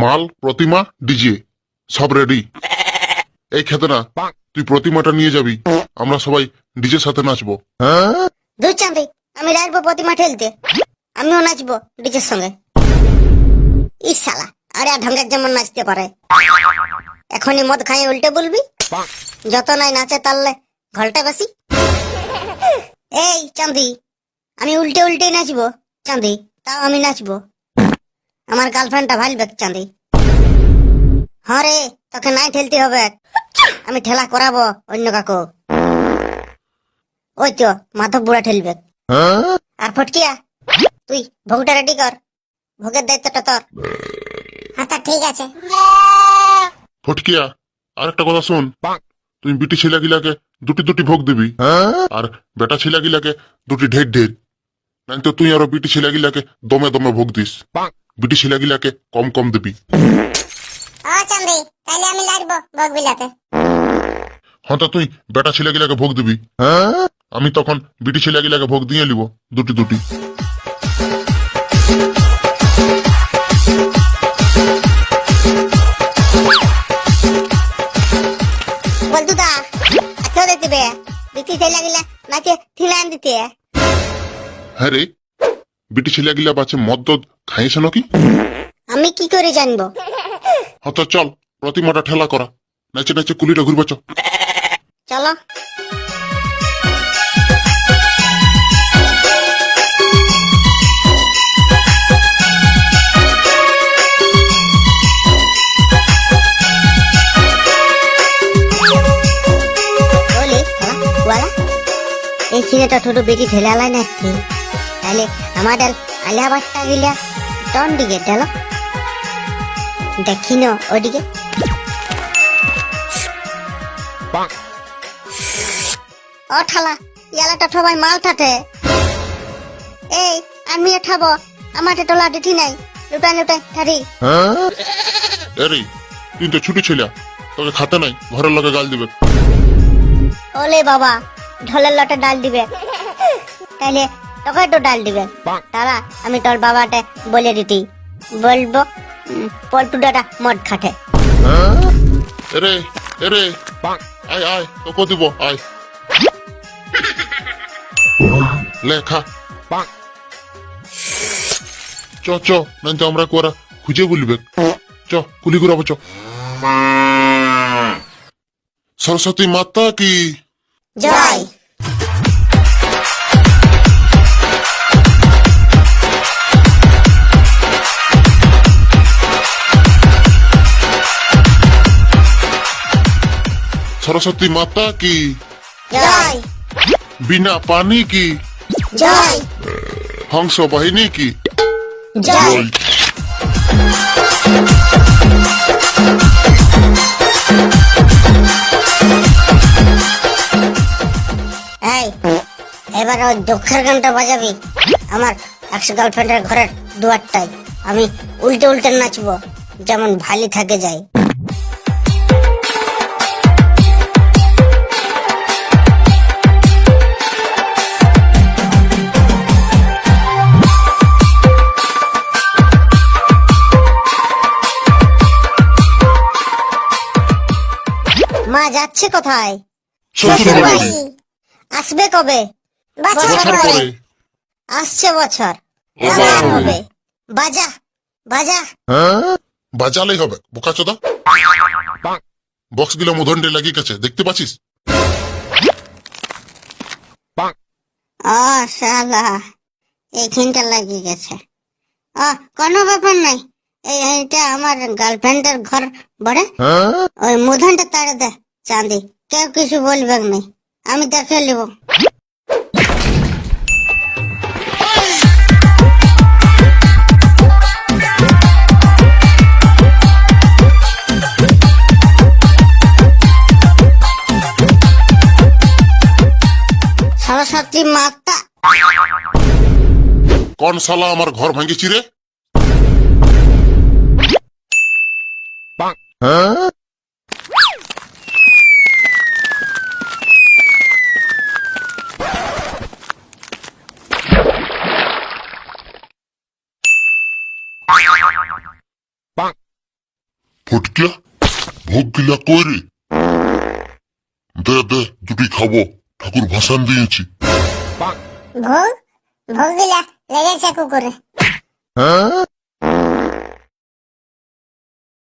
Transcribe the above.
মাল প্রতিমা ডিজে সব রেডি এই খেতে না তুই প্রতিমাটা নিয়ে যাবি আমরা সবাই ডিজের সাথে নাচবো। দূর চাঁদি আমি রাখব প্রতিমা ঠেলতে। আমিও নাচবো ডিজের সঙ্গে। ইস শালা আরে ঢঙ্গের যেমন নাচতে পারে। এখনই মদ খাই উল্টে বলবি? যত নাই নাচে তাহলে ঘলটা বেশি এই চাঁদি আমি উল্টে উল্টে নাচবো। চাঁদি তাও আমি নাচবো। আমার গার্লফ্রেন্ডটা ভালবে চাঁদি। হ্যাঁ রে, তোকে নাই ঠেলতে হবে। আমি ঠেলা করাবো অন্য কাকু। ওই তো, মাধব বুড়া ঠেলবে। আর ফটকিয়া, তুই ভোগটা রেডি কর। ভোগের দায়িত্বটা তোর। আচ্ছা ঠিক আছে। ফটকিয়া আর একটা কথা শোন। তুই বিটি ছেলেগিলাকে দুটি দুটি ভোগ দিবি। আর বেটা ছেলেগিলাকে দুটি ঢের ঢের। নাই তো তুই আরও বিটি ছেলেগিলাকে দমে দমে ভোগ দিস। বিটি ছেলেগিলাকে কম কম দিবি। ও চান্দি আমি লাগবো ভোগ বিলাতে হ্যাঁ তা তুই বেটা ছেলেগিলাকে ভোগ দিবি। আমি তখন বিটি ছেলেগিলাকে ভোগ দিয়ে নিব দুটি দুটি। বলতু দা আচ্ছা দেখতে বে বিক্রি চাই লাগিলে নাচে ঠিলান দিতে। হ্যাঁ রে বিটি ছেলেগিলা বাচ্চা মদ দদ খাইয়েছে নাকি? আমি কি করে জানব? হ্যাঁ তো চল প্রতিমাটা ঠেলা করা। নাচে নাচে কুলিটা ঘুরবা চলো। এই ছেলেটা ছোট বেটি ঠেলে আলাই নাচছি তাহলে আমাদের আলিয়া বাচ্চা গিলা টন দিকে ঠেলো দেখিনো ওদিকে। ও ঠালা ইয়ালাটা মাল থাকে। এই আমি ঠাবো আমার টোলা ডিঠি নাই। লুটাই লুটাই থারি এরে তুই তো ছুটি ছেলে। তোকে খাতে নাই ঘরের লোকে গাল দিবে। ওলে বাবা ঢোলের লটে ডাল দিবে। তাইলে তোকে তো ডাল দিবে। তারা আমি তোর বাবাকে বলে দিতি। বলব উম, পল্টুদাটা মদ খাটে এরে এরে। আয় আয় তোকে দিব আয়। লে খা। চ চ নাই তো আমরা কোরা খুঁজে বলবে। চ কুলি ঘুরাবো চ। সরস্বতী মাতা কি? জয়। সরস্বতী মাতা কি? জয়। বিনা পানি কি? জয়। হংস বাহিনী কি? জয়। এই এবার ওই দুঃখের গানটা বাজাবি। আমার এক্স গার্লফ্রেন্ডের ঘরের দুয়ারটাই আমি উল্টে উল্টে নাচবো যেমন ভালি থাকে যায়। মা যাচ্ছে কোথায়? শ্বশুর বাড়ি। আসবে কবে? বছর পরে। আসছে বছর। এবার হবে। বাজা বাজা। বাজালেই হবে। বোকা চোদা বক্সগুলো মুধন্ডে লাগিয়ে গেছে দেখতে পাচ্ছিস? ও শালা। এইখানটা লাগিয়ে গেছে। ও কোনো ব্যাপার নাই। এইটা আমার গার্লফ্রেন্ডের ঘর বড়ে। ওই মুধনটা তাড়ে দে চাঁদি। কেউ কিছু বলবে না। আমি দেখে নেব। সরস্বতী মাতা কোন শালা আমার ঘর ভাঙিছি রে? ফটকিয়া? ভোগ গিলা কই রে দে দে দুটি খাব। ঠাকুর ভাসান দিয়েছি। ভোগ? ভোগ দিলা লেগেছে কুকুরে।